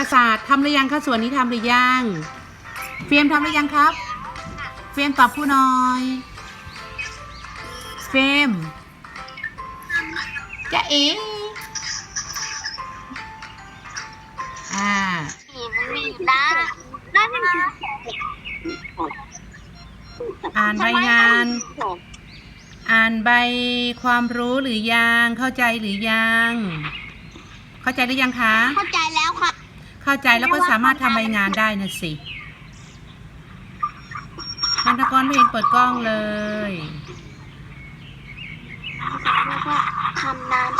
าศาสตร์ทำหรือยังคะส่วนนี้ทำหรือยังเฟรมทำหรือยังครับ เฟรมตอบผู้น่อยเฟรมจะเอ๋อ่ามีนะนั่นนะอ่านใบงาน อ่านใบความรู้หรือยัง เข้าใจหรือยัง เข้าใจหรือยังคะ เข้าใจแล้ว เข้าใจแล้วก็สามารถทำใบงานได้นะสินันทกรไม่เห็นเปิดกล้องเลย แล้วก็ทำน้ำ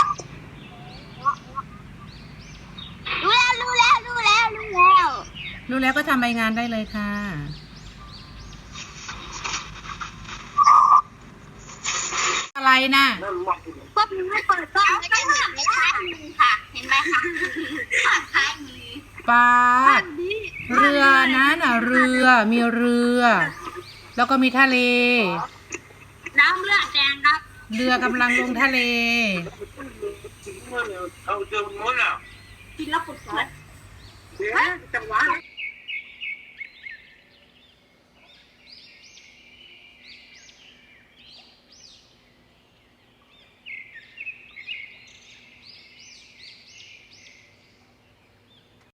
รู้แล้วรู้แล้วรู้แล้วรู้แล้วรู้แล้วก็ทำใบงานได้เลยค่ะ อะไรนะก็ไม่เปิดกล้องแล้วก็เห็นในท้ายมือค่ะเห็นไหมคะท้าย มือปาดเรือนั้นอะ เรือมีเรือ แล้วก็มีทะเล น้ำเลือดแดงครับ เรือกำลังลงทะเลเอาเจอม้วนอะกินแล้วปวดหัวเดี๋ยวจังหวะ